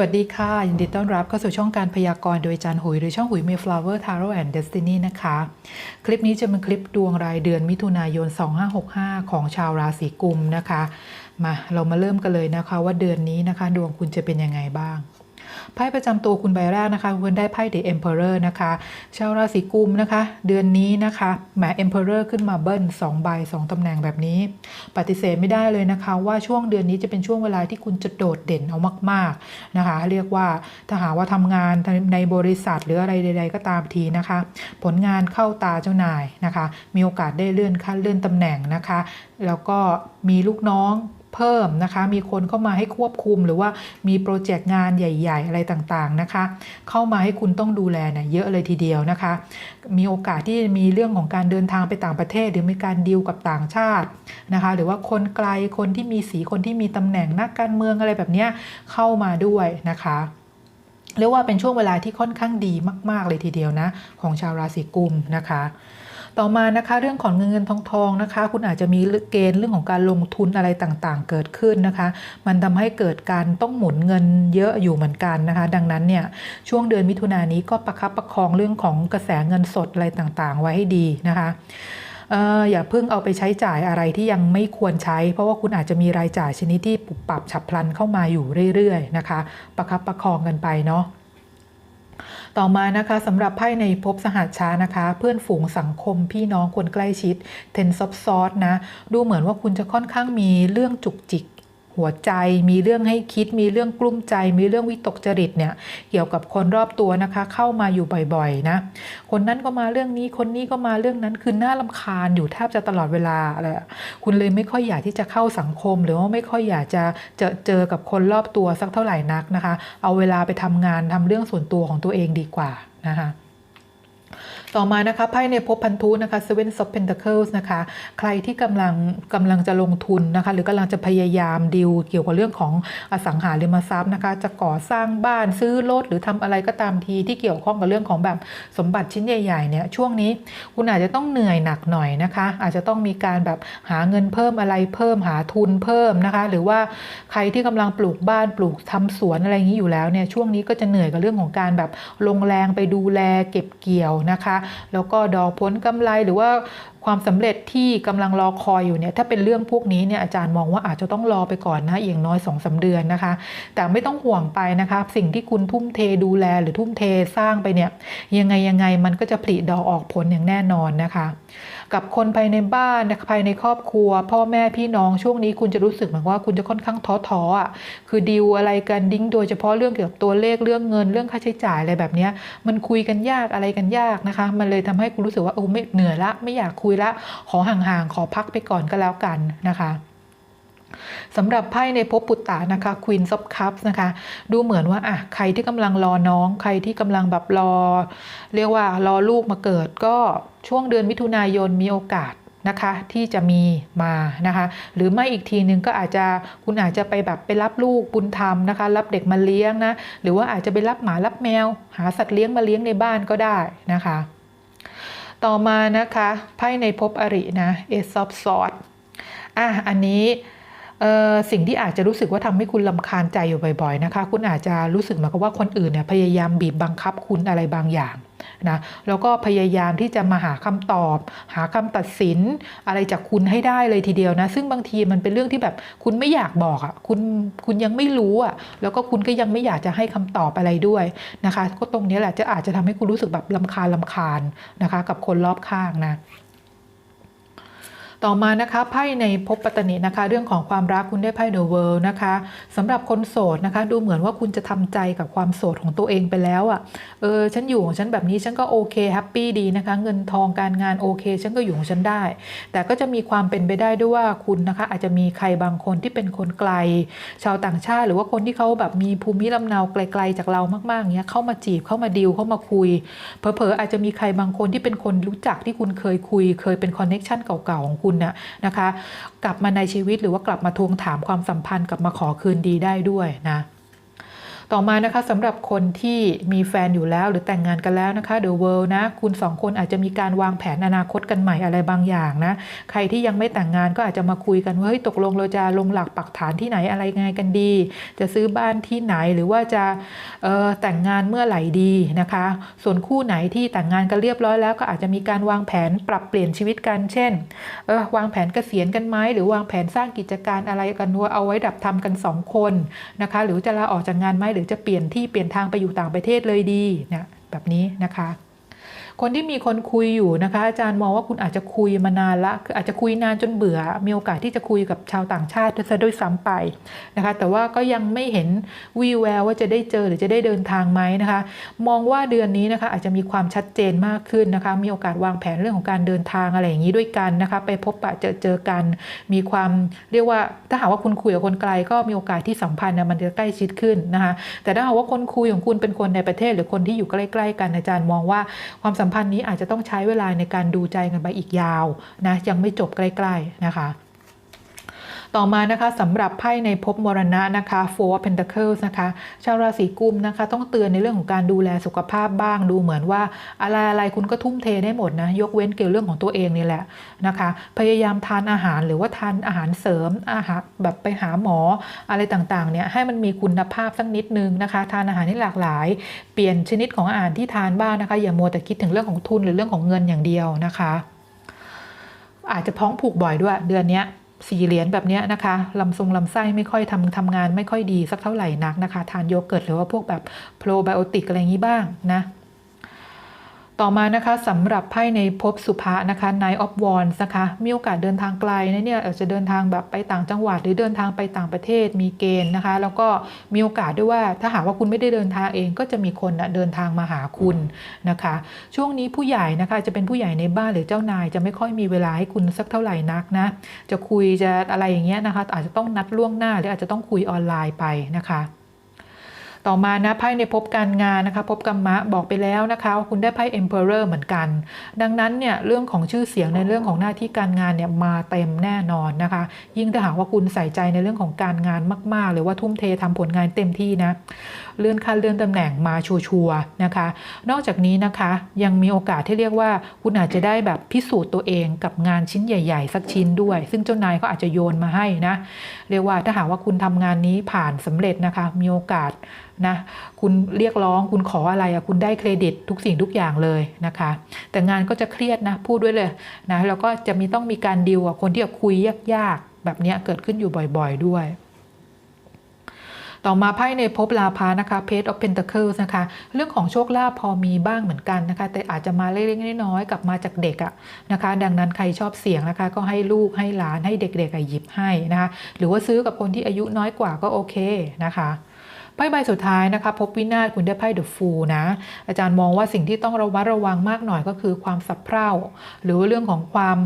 วัสดีค่ะ ยินดีต้อนรับเข้าสู่ช่องการพยากรณ์โดยจานหุย หรือช่องหุย Mayflower Tarot and Destiny นะคะ คลิปนี้จะเป็นคลิปดวงรายเดือนมิถุนายน 2565 ของชาวราศีกุมนะคะ มาเรามาเริ่มกันเลยนะคะว่าเดือนนี้นะคะ ดวงคุณจะเป็นยังไงบ้าง ไพ่ประจำตัวคุณใบแรกนะคะคุณได้ไพ่ The Emperor นะคะ ชาวราศีกุมนะคะ เดือนนี้นะคะแหม Emperor ขึ้นมาเบิ้ล2ใบ2ตำแหน่งแบบนี้ ปฏิเสธไม่ได้เลยนะคะ ว่าช่วงเดือนนี้จะเป็นช่วงเวลาที่คุณจะโดดเด่นเอามาก ๆนะคะ เรียกว่าถ้าหากว่าทำงานในบริษัทหรืออะไรใด ๆ ก็ตามทีนะคะ ผลงานเข้าตาเจ้านายนะคะ มีโอกาสได้เลื่อนขั้นเลื่อนตำแหน่งนะคะ แล้วก็มีลูกน้อง เพิ่มนะคะ มีคนเข้ามาให้ควบคุม หรือว่ามีโปรเจกต์งานใหญ่ ๆ อะไรต่างๆนะคะ เข้ามาให้คุณต้องดูแลเนี่ยเยอะเลยทีเดียวนะคะ มีโอกาสที่จะมีเรื่องของการเดินทางไปต่างประเทศ หรือมีการดีลกับต่างชาตินะคะ หรือว่าคนไกลคนที่มีสีคนที่มีตำแหน่งนักการเมืองอะไรแบบเนี้ยเข้ามาด้วยนะคะเรียกว่าเป็นช่วงเวลาที่ค่อนข้างดีมาก ๆ เลยทีเดียวนะ ของชาวราศีกุมนะคะ ต่อมานะคะเรื่องของเงินเงินทองทองนะคะ คุณอาจจะมีเกณฑ์เรื่องของการลงทุนอะไรต่างๆ เกิดขึ้นนะคะ มันทำให้เกิดการต้องหมุนเงินเยอะอยู่เหมือนกันนะคะ ดังนั้นเนี่ยช่วงเดือนมิถุนายนนี้ก็ประคับประคองเรื่องของกระแสเงินสดอะไรต่างๆ ไว้ให้ดีนะคะอย่าเพิ่งเอาไปใช้จ่ายอะไรที่ยังไม่ควรใช้ เพราะว่าคุณอาจจะมีรายจ่ายชนิดที่ปรับปรับฉับพลันเข้ามาอยู่เรื่อยๆนะคะ ประคับประคองกันไปเนาะ ต่อมานะคะสำหรับไพ่ในภพสหัสชานะคะ เพื่อนฝูงสังคมพี่น้องคนใกล้ชิดเทนซอฟซอสนะ ดูเหมือนว่าคุณจะค่อนข้างมีเรื่องจุกจิก หัวใจมีเรื่องให้คิด มีเรื่องกลุ้มใจ มีเรื่องวิตกจริตเนี่ยเกี่ยวกับคนรอบตัวนะคะ เข้ามาอยู่บ่อยๆนะคนนั้นก็มาเรื่องนี้คนนี้ก็มาเรื่องนั้นคือน่าลำคาญอยู่แทบจะตลอดเวลาอะไรอะคุณเลยไม่ค่อยอยากที่จะเข้าสังคม หรือว่าไม่ค่อยอยากจะเจอเจอกับคนรอบตัวสักเท่าไหร่นักนะคะ เอาเวลาไปทำงานทำเรื่องส่วนตัวของตัวเองดีกว่านะคะ ต่อมานะคะไพ่ในภพพันธุนะคะ Seven of Pentacles นะคะ ใครที่กำลังกำลังจะลงทุนนะคะ หรือกำลังจะพยายามดิวเกี่ยวกับเรื่องของอสังหาริมทรัพย์นะคะ จะก่อสร้างบ้านซื้อรถหรือทำอะไรก็ตามทีที่เกี่ยวข้องกับเรื่องของแบบสมบัติชิ้นใหญ่ๆเนี่ยช่วงนี้คุณอาจจะต้องเหนื่อยหนักหน่อยนะคะ อาจจะต้องมีการแบบหาเงินเพิ่มอะไรเพิ่มหาทุนเพิ่มนะคะ หรือว่าใครที่กำลังปลูกบ้านปลูกทำสวนอะไรอย่างนี้อยู่แล้วเนี่ยช่วงนี้ก็จะเหนื่อยกับเรื่องของการแบบลงแรงไปดูแลเก็บเกี่ยวนะคะแล้วก็ดอกผลกำไรหรือว่าความสำเร็จที่กำลังรอคอยอยู่เนี่ยถ้าเป็นเรื่องพวกนี้เนี่ยอาจารย์มองว่าอาจจะต้องรอไปก่อนนะอย่างน้อย2อสเดือนนะคะ แต่ไม่ต้องห่วงไปนะคะ สิ่งที่คุณทุ่มเทดูแลหรือทุ่มเทสร้างไปเนี่ยยังไงยังไงมันก็จะผลิดอกออกผลอย่างแน่นอนนะคะ กับคนภายในบ้านนะภายในครอบครัว พ่อแม่พี่น้องช่วงนี้คุณจะรู้สึกเหมือนว่าคุณจะค่อนข้างท้อท้อๆอะคือดีลอะไรกันดิ้งโดยเฉพาะเรื่องเกี่ยวกับตัวเลขเรื่องเงินเรื่องค่าใช้จ่ายอะไรแบบนี้มันคุยกันยากอะไรกันยากนะคะ มันเลยทำให้คุณรู้สึกว่าโอ้ไม่เหนื่อยละไม่อยากคุยละขอห่างๆขอพักไปก่อนก็แล้วกันนะคะ สำหรับไพ่ในภพปุตตะนะคะ Queen of Cups นะคะ ดูเหมือนว่าอะใครที่กำลังรอน้อง ใครที่กำลังแบบรอ เรียกว่ารอลูกมาเกิดก็ช่วงเดือนมิถุนายนมีโอกาสนะคะที่จะมีมานะคะ หรือไม่อีกทีนึงก็อาจจะคุณอาจจะไปแบบไปรับลูกบุญธรรมนะคะ รับเด็กมาเลี้ยงนะหรือว่าอาจจะไปรับหมารับแมว หาสัตว์เลี้ยงมาเลี้ยงในบ้านก็ได้นะคะ ต่อมานะคะไพ่ในภพอรินะ Ace of Swords อะอันนี้ สิ่งที่อาจจะรู้สึกว่าทำให้คุณลำคาญใจอยู่บ่อยๆนะคะ คุณอาจจะรู้สึกเหมือนกับว่าคนอื่นเนี่ยพยายามบีบบังคับคุณอะไรบางอย่างนะแล้วก็พยายามที่จะมาหาคำตอบ หาคำตัดสินอะไรจากคุณให้ได้เลยทีเดียวนะ ซึ่งบางทีมันเป็นเรื่องที่แบบคุณไม่อยากบอกอะ่ะคุณคุณยังไม่รู้อะ่ะแล้วก็คุณก็ยังไม่อยากจะให้คำตอบอะไรด้วยนะคะ ก็ตรงนี้แหละจะอาจจะทำให้คุณรู้สึกแบบลำคาญลำคาญนะคะ กับคนรอบข้างนะ ต่อมานะคะไพ่ในภพปัตตนินะคะ เรื่องของความรักคุณได้ไพ่ The World นะคะสำหรับคนโสดนะคะ ดูเหมือนว่าคุณจะทำใจกับความโสดของตัวเองไปแล้วอะ่ะเออฉันอยู่ของฉันแบบนี้ฉันก็โอเคแฮปปี้ดีนะคะ เงินทองการงานโอเค ฉันก็อยู่ของฉันได้ แต่ก็จะมีความเป็นไปได้ด้วยว่าคุณนะคะ อาจจะมีใครบางคนที่เป็นคนไกล ชาวต่างชาติ หรือว่าคนที่เขาแบบมีภูมิลำเนาไกล ๆ จากเรามากๆเนี้ยเข้ามาจีบเข้ามาดีลเข้ามาคุยเผลอๆอาจจะมีใครบางคนที่เป็นคนรู้จักที่คุณเคยคุย เคยเป็นคอนเน็ชันเก่าๆของคุณน่ะนะคะ กลับมาในชีวิตหรือว่ากลับมาทวงถามความสัมพันธ์กลับมาขอคืนดีได้ด้วยนะ ต่อมานะคะสำหรับคนที่มีแฟนอยู่แล้วหรือแต่งงานกันแล้วนะคะ The World นะ คุณสองคนอาจจะมีการวางแผนอนาคตกันใหม่อะไรบางอย่างนะ ใครที่ยังไม่แต่งงานก็อาจจะมาคุยกันว่าเฮ้ยตกลงเราจะลงหลักปักฐานที่ไหนอะไรไงกันดี จะซื้อบ้านที่ไหนหรือว่าจะแต่งงานเมื่อไหร่ดีนะคะ ส่วนคู่ไหนที่แต่งงานกันเรียบร้อยแล้วก็อาจจะมีการวางแผนปรับเปลี่ยนชีวิตกัน เช่นเออวางแผนเกษียณกันไหมหรือวางแผนสร้างกิจการอะไรกันว่าเอาไว้ดับทำกันสองคนนะคะ หรือจะลาออกจากงานไหมหรือือจะเปลี่ยนที่เปลี่ยนทางไปอยู่ต่างประเทศเลยดีเนี่ยแบบนี้นะคะ คนที่มีคนคุยอยู่นะคะ อาจารย์มองว่าคุณอาจจะคุยมานานละคืออาจจะคุยนานจนเบื่อ มีโอกาสที่จะคุยกับชาวต่างชาติซะด้วยซ้ำไปนะคะ แต่ว่าก็ยังไม่เห็นวีแววว่าจะได้เจอหรือจะได้เดินทางไหมนะคะ มองว่าเดือนนี้นะคะ อาจจะมีความชัดเจนมากขึ้นนะคะ มีโอกาสวางแผนเรื่องของการเดินทางอะไรอย่างนี้ด้วยกันนะคะ ไปพบปะเจอเจอกัน มีความเรียกว่าถ้าหากว่าคุณคุยกับคนไกลก็มีโอกาสที่สัมพันธ์มันจะใกล้ชิดขึ้นนะคะ แต่ถ้าหากว่าคนคุยของคุณเป็นคนในประเทศ หรือคนที่อยู่ใกล้ ๆ กันอาจารย์มองว่าความสัมพันธ์นี้อาจจะต้องใช้เวลาในการดูใจกันไปอีกยาวนะยังไม่จบใกล้ๆนะคะ ต่อมานะคะสำหรับไพ่ในภพมรณะนะคะ Four of Pentacles นะคะ ชาวราศีกุมนะคะ ต้องเตือนในเรื่องของการดูแลสุขภาพบ้างดูเหมือนว่า อะไรอะไรคุณก็ทุ่มเทได้หมดนะ ยกเว้นเกี่ยวเรื่องของตัวเองนี่แหละนะคะ พยายามทานอาหารหรือว่าทานอาหารเสริมอาหารแบบไปหาหมออะไรต่างๆเนี่ยให้มันมีคุณภาพสักนิดนึงนะคะ ทานอาหารที่หลากหลาย เปลี่ยนชนิดของอาหารที่ทานบ้างนะคะ อย่ามัวแต่คิดถึงเรื่องของทุนหรือเรื่องของเงินอย่างเดียวนะคะ อาจจะท้องผูกบ่อยด้วยเดือนนี้ สี่เหรียญแบบนี้นะคะลำทรงลำไส้ไม่ค่อยทำทำงานไม่ค่อยดีสักเท่าไหร่นักนะคะ ทานโยเกิร์ตหรือว่าพวกแบบโปรไบโอติกอะไรอย่างนี้บ้างนะ ต่อมานะคะสำหรับไพ่ในภพสุภะนะคะ Nine of Wands นะคะมีโอกาสเดินทางไกลนะเนี่ยอาจจะเดินทางแบบไปต่างจังหวัดหรือเดินทางไปต่างประเทศมีเกณฑ์นะคะ แล้วก็มีโอกาสด้วยว่าถ้าหากว่าคุณไม่ได้เดินทางเองก็จะมีคนนะเดินทางมาหาคุณนะคะ ช่วงนี้ผู้ใหญ่นะคะจะเป็นผู้ใหญ่ในบ้านหรือเจ้านาย จะไม่ค่อยมีเวลาให้คุณสักเท่าไหร่นักนะจะคุยจะอะไรอย่างเงี้ยนะคะ อาจจะต้องนัดล่วงหน้าหรืออาจจะต้องคุยออนไลน์ไปนะคะ ต่อมานะไพ่ในภพการงานนะคะภพกรรมะบอกไปแล้วนะคะว่าคุณได้ไพ่ Emperor เหมือนกัน ดังนั้นเนี่ยเรื่องของชื่อเสียงในเรื่องของหน้าที่การงานเนี่ยมาเต็มแน่นอนนะคะ ยิ่งถ้าหากว่าคุณใส่ใจในเรื่องของการงานมาก ๆ หรือว่าทุ่มเททำผลงานเต็มที่นะเลื่อนขั้นเลื่อนตำแหน่งมาชัวร์นะคะ นอกจากนี้นะคะยังมีโอกาสที่เรียกว่าคุณอาจจะได้แบบพิสูจน์ตัวเองกับงานชิ้นใหญ่ ๆ สักชิ้นด้วย ซึ่งเจ้านายก็อาจจะโยนมาให้นะ เรียกว่าถ้าหากว่าคุณทำงานนี้ผ่านสำเร็จนะคะ มีโอกาสนะคุณเรียกร้องคุณขออะไรอะคุณได้เครดิตทุกสิ่งทุกอย่างเลยนะคะ แต่งานก็จะเครียดนะพูดด้วยเลยนะแล้วก็จะมีต้องมีการดีลกับคนที่คุยยากๆ แบบนี้เกิดขึ้นอยู่บ่อยๆด้วยต่อมาไพ่ในภพลาภานะคะ Page of Pentacles นะคะ เรื่องของโชคลาภพอมีบ้างเหมือนกันนะคะ แต่อาจจะมาเล็กๆน้อยๆกลับมาจากเด็กอะนะคะ ดังนั้นใครชอบเสี่ยงนะคะ ก็ให้ลูกให้หลานให้เด็กๆอะหยิบให้นะคะ หรือว่าซื้อกับคนที่อายุน้อยกว่าก็โอเคนะคะ ไพ่ใบสุดท้ายนะคะพบวินาศคุณได้ไพ่เดอะฟูนะ อาจารย์มองว่าสิ่งที่ต้องระมัดระวังมากหน่อยก็คือความสับเพร่า หรือว่าเรื่องของความ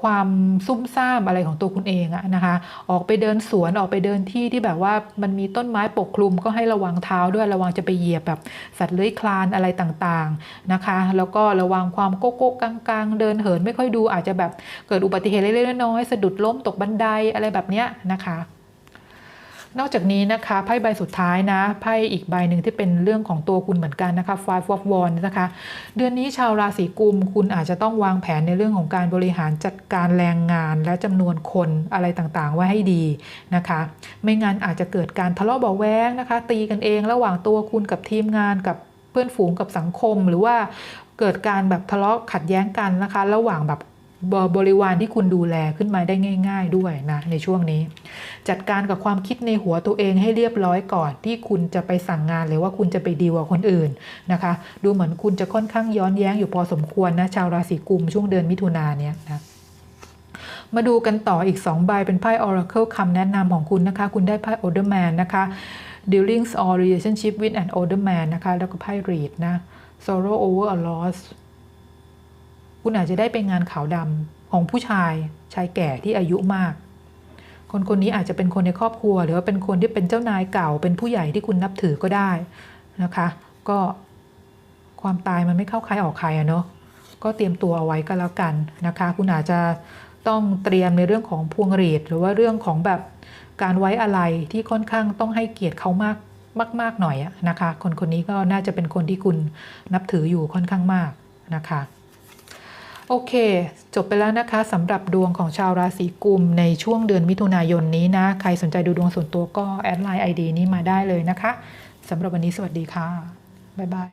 ความซุ่มซ่ามอะไรของตัวคุณเองอะนะคะ ออกไปเดินสวนออกไปเดินที่ที่แบบว่ามันมีต้นไม้ปกคลุมก็ให้ระวังเท้าด้วยระวังจะไปเหยียบแบบสัตว์เลื้อยคลานอะไรต่างๆนะคะ แล้วก็ระวังความโก๊ะโก๊ะกลางๆ เดินเหินไม่ค่อยดูอาจจะแบบเกิดอุบัติเหตุเล็กๆน้อยๆสะดุดล้มตกบันไดอะไรแบบเนี้ยนะคะ นอกจากนี้นะคะไพ่ใบสุดท้ายนะไพ่อีกใบหนึ่งที่เป็นเรื่องของตัวคุณเหมือนกันนะคะ Five of Wands นะคะ เดือนนี้ชาวราศีกุม คุณอาจจะต้องวางแผนในเรื่องของการบริหารจัดการแรงงาน และจำนวนคนอะไรต่างๆ ไว้ให้ดีนะคะ ไม่งั้นอาจจะเกิดการทะเลาะเบาะแว้งนะคะ ตีกันเองระหว่างตัวคุณกับทีมงานกับเพื่อนฝูงกับสังคมหรือว่าเกิดการแบบทะเลาะขัดแย้งกันนะคะ ระหว่างแบบ บบริวารที่คุณดูแลขึ้นมาได้ง่าย ๆ ด้วยนะในช่วงนี้ จัดการกับความคิดในหัวตัวเองให้เรียบร้อยก่อนที่คุณจะไปสั่งงานหรือว่าคุณจะไปดีลกับคนอื่นนะคะ ดูเหมือนคุณจะค่อนข้างย้อนแย้งอยู่พอสมควรนะชาวราศีกุมช่วงเดือนมิถุนาเนี่ยนะมาดูกันต่ออีก 2 ใบเป็นไพ่ Oracle คำแนะนำของคุณนะคะ คุณได้ไพ่ Older Man นะคะ Dealings or Relationship with an Older Man นะคะ แล้วก็ไพ่ Read นะ Sorrow over a loss คุณอาจจะได้เป็นงานขาวดำของผู้ชายชายแก่ที่อายุมาก คนคนนี้อาจจะเป็นคนในครอบครัว หรือว่าเป็นคนที่เป็นเจ้านายเก่า เป็นผู้ใหญ่ที่คุณนับถือก็ได้นะคะ ก็ความตายมันไม่เข้าใครออกใครอะเนาะก็เตรียมตัวเอาไว้ก็แล้วกันนะคะ คุณอาจจะต้องเตรียมในเรื่องของพวงหรีดหรือว่าเรื่องของแบบการไว้อะไรที่ค่อนข้างต้องให้เกียรติเขามากมากๆหน่อยอะนะคะ คนคนนี้ก็น่าจะเป็นคนที่คุณนับถืออยู่ค่อนข้างมากนะคะ โอเค จบไปแล้วนะคะสำหรับดวงของชาวราศีกุม ในช่วงเดือนมิถุนายนนี้นะ ใครสนใจดูดวงส่วนตัวก็แอดไลน์ไอดีนี้มาได้เลยนะคะสำหรับวันนี้สวัสดีค่ะ บ๊ายบาย